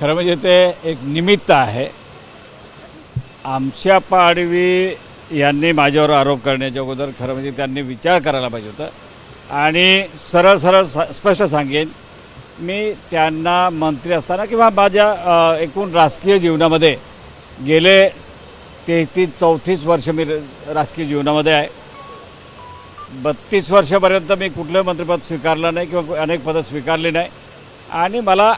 खरं म्हणजे ते एक निमित्त आहे. आमच्या पाडवी यांनी माझ्यावर आरोप करण्याच्या अगोदर खरं म्हणजे त्यांनी विचार करायला पाहिजे होता. आणि सरळ सरळ सा स्पष्ट सांगेन मी त्यांना मंत्री असताना किंवा माझ्या एकूण राजकीय जीवनामध्ये गेले तेहतीस चौतीस वर्ष मी र- राजकीय जीवनामध्ये आहे. बत्तीस वर्षापर्यंत मी कुठलं मंत्रिपद स्वीकारलं नाही किंवा अनेक पदं स्वीकारली नाही. आणि मला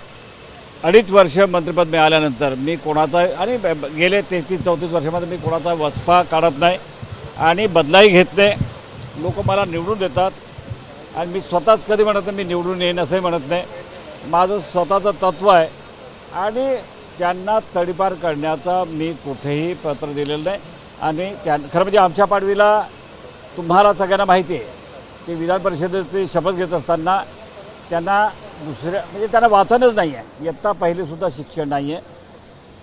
अडीच वर्ष मंत्रिपद मिळाल्यानंतर मी कोणाचा आणि गेले तेहतीस चौतीस वर्षामध्ये मी कोणाचा वचपा काढत नाही आणि बदलाही घेत नाही. लोक मला निवडून देतात आणि मी स्वतःच कधी म्हणत नाही मी निवडून येईन असंही म्हणत नाही. माझं स्वतःचं तत्त्व आहे आणि त्यांना तडीपार करण्याचा मी कुठेही पत्र दिलेलं नाही. आणि त्या खरं म्हणजे आमच्या पाडवीला तुम्हाला सगळ्यांना माहिती आहे की विधान परिषदेची शपथ घेत असताना त्यांना दुसऱ्या म्हणजे त्यांना वाचनच नाही आहे इयत्ता पहिलेसुद्धा शिक्षण नाही आहे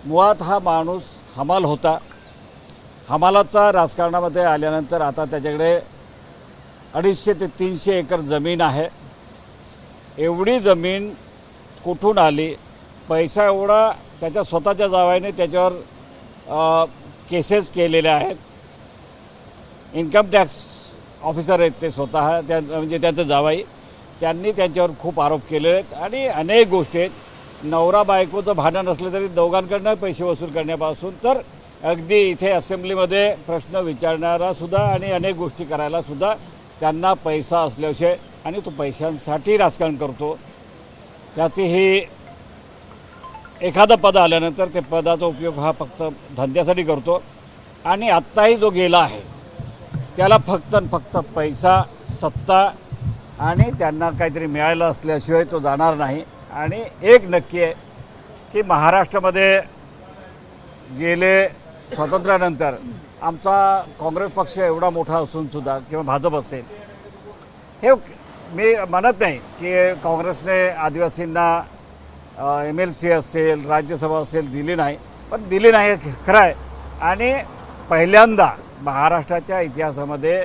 मुळात हा माणूस हमाल होता. हमालाचा राजकारणामध्ये आल्यानंतर आता त्याच्याकडे अडीचशे ते तीनशे एकर जमीन आहे. एवढी जमीन कुठून आली? पैसा एवढा त्याच्या स्वतःच्या जावायने त्याच्यावर केसेस केलेल्या आहेत. इन्कम टॅक्स ऑफिसर आहेत ते स्वतः त्या म्हणजे त्यांचं जावाई. त्यांनी त्यांच्यावर खूप आरोप केले आहेत. आणि अनेक गोष्टी आहेत. नवरा बायकोचं भांडण असलं तरी दोघांकडनं पैसे वसूल करण्यापासून तर अगदी इथे असेंब्लीमध्ये प्रश्न विचारणारासुद्धा आणि अनेक गोष्टी करायलासुद्धा त्यांना पैसा असल्याशिवाय आणि तो पैशांसाठी राजकारण करतो. त्याची ही एखादं पद आल्यानंतर ते पदाचा उपयोग हा फक्त धंद्यासाठी करतो. आणि आत्ताही जो गेला आहे त्याला फक्त आणि फक्त पैसा सत्ता आणि त्यांना काहीतरी मिळालं असल्याशिवाय तो जाणार नाही. आणि एक नक्की आहे की महाराष्ट्रामध्ये गेले स्वातंत्र्यानंतर आमचा काँग्रेस पक्ष एवढा मोठा असूनसुद्धा किंवा भाजप असेल हे मी म्हणत नाही की काँग्रेसने आदिवासींना एम एल सी असेल राज्यसभा असेल दिली नाही पण दिली नाही हे खरं आहे. आणि पहिल्यांदा महाराष्ट्राच्या इतिहासामध्ये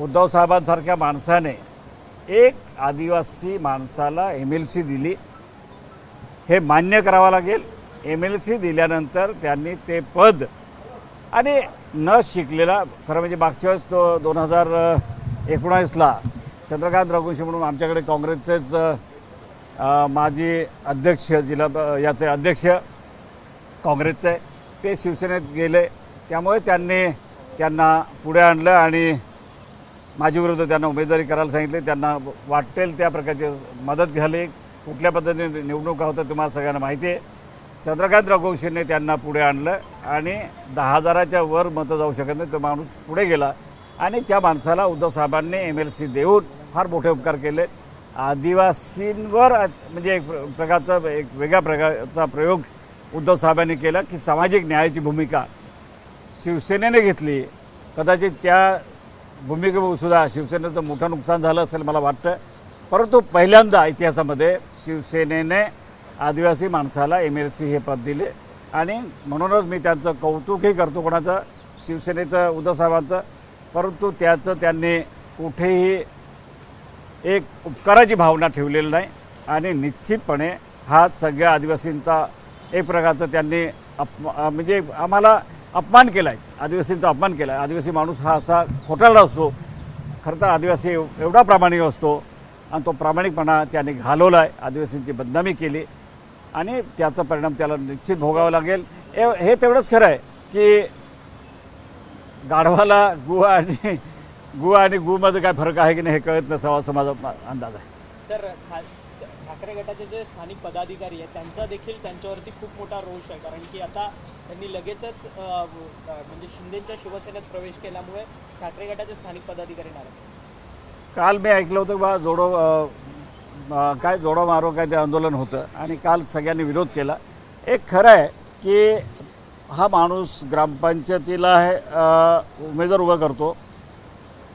उद्धव साहेबांसारख्या माणसाने एक आदिवासी माणसाला एम एल सी दिली. हे मान्य करावं लागेल. एम एल सी दिल्यानंतर त्यांनी ते पद आणि न शिकलेला खरं म्हणजे मागच्या वेळेस तो दोन हजार एकोणावीसला चंद्रकांत रघुवंशी म्हणून आमच्याकडे काँग्रेसचेच माजी अध्यक्ष जिल्हा याचे अध्यक्ष काँग्रेसचे ते शिवसेनेत गेले. त्यामुळे त्यांनी त्यांना पुढे आणलं आणि माझी विरुद्ध त्यांना उमेदवारी करायला सांगितले. त्यांना वाटेल त्या प्रकारची मदत घ्याली कुठल्या पद्धतीने निवडणुका होत्या तुम्हाला सगळ्यांना माहिती आहे. चंद्रकांत रघुवंशींनी त्यांना पुढे आणलं आणि दहा हजाराच्या वर मतं जाऊ शकत नाही. तो माणूस पुढे गेला. आणि त्या माणसाला उद्धव साहेबांनी एम एल सी देऊन फार मोठे उपकार केले. आदिवासींवर म्हणजे एक प्रकारचा एक वेगळ्या प्रकारचा प्रयोग उद्धव साहेबांनी केला की सामाजिक न्यायाची भूमिका शिवसेनेने घेतली. कदाचित त्या भूमिकेसुद्धा शिवसेनेचं मोठं नुकसान झालं असेल मला वाटतं. परंतु पहिल्यांदा इतिहासामध्ये शिवसेनेने आदिवासी माणसाला एम एल सी हे पद दिले. आणि म्हणूनच मी त्यांचं कौतुकही करतो कोणाचं शिवसेनेचं उद्धवसाहेबांचं परंतु त्याचं त्यांनी कुठेही एक उपकाराची भावना ठेवलेली नाही. आणि निश्चितपणे हा सगळ्या आदिवासींचा एक प्रकारचं त्यांनी अप म्हणजे आम्हाला अपमान केला आहे आदिवासींचा अपमान केला आहे आदिवासी माणूस हा असा खोटारडा असतो. खरं तर आदिवासी एवढा प्रामाणिक असतो आणि तो प्रामाणिकपणा त्याने घालवला आहे आदिवासींची बदनामी केली आणि त्याचा परिणाम त्याला निश्चित भोगावा लागेल. ए हे तेवढंच खरं आहे की गाढवाला गुहा आणि गुहा आणि गुमध्ये काय फरक आहे की नाही हे कळत नसावा असं माझा अंदाज आहे. सर खा ठाकरे गटाचे जे स्थानिक पदाधिकारी आहेत त्यांचा देखील त्यांच्यावरती खूप मोठा रोष आहे. कारण की आता त्यांनी लगेचच म्हणजे शिंदेच्या शिवसेनेत प्रवेश केल्यामुळे ठाकरे गटाचे स्थानिक पदाधिकारी नाराज काल मी ऐकलं होतं बा जोडो काय जोडो मारो काय ते आंदोलन होतं आणि काल सगळ्यांनी विरोध केला. एक खरं आहे की हा माणूस ग्रामपंचायतीला उमेदवार उभा करतो.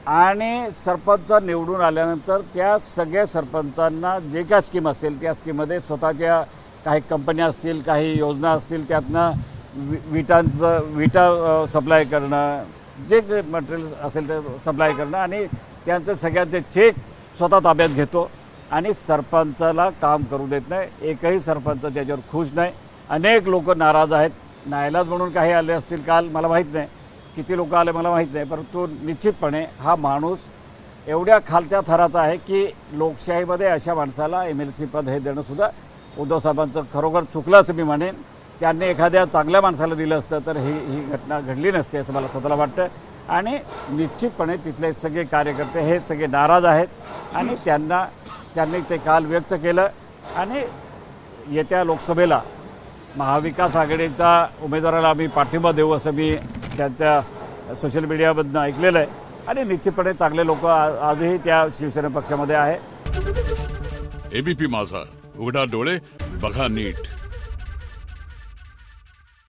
आणि सरपंच निवडून आल्यानंतर त्या सगळ्या सरपंचांना जे काय स्कीम असेल त्या स्कीममध्ये स्वतःच्या काही कंपन्या असतील काही योजना असतील त्यातनं वि विटांचं विटा सप्लाय करणं जे जे मटेरियल असेल ते सप्लाय करणं आणि त्यांचे सगळ्यांचे चेक स्वतः ताब्यात घेतो आणि सरपंचाला काम करू देत नाही. एकही सरपंच त्याच्यावर खुश नाही. अनेक लोक नाराज आहेत. नायलाज म्हणून काही आले असतील काल मला माहीत नाही. किती लोक आले मला माहीत नाही परंतु निश्चितपणे हा माणूस एवढ्या खालच्या थराचा आहे की लोकशाहीमध्ये अशा माणसाला एम एल सी पद हे देणंसुद्धा उद्धव साहेबांचं खरोखर चुकलं असं मी म्हणेन. त्यांनी एखाद्या चांगल्या माणसाला दिलं असतं तर ही ही घटना घडली नसते असं मला स्वतःला वाटतं. आणि निश्चितपणे तिथले सगळे कार्यकर्ते हे सगळे नाराज आहेत आणि त्यांना त्यांनी ते काल व्यक्त केलं. आणि येत्या लोकसभेला महाविकास आघाडीच्या उमेदवाराला आम्ही पाठिंबा देऊ असं मी त्यांच्या सोशल मीडियामधनं ऐकलेलं आहे. आणि निश्चितपणे चांगले लोक आजही त्या शिवसेना पक्षामध्ये आहे. एबीपी माझा. उघडा डोळे बघा नीट.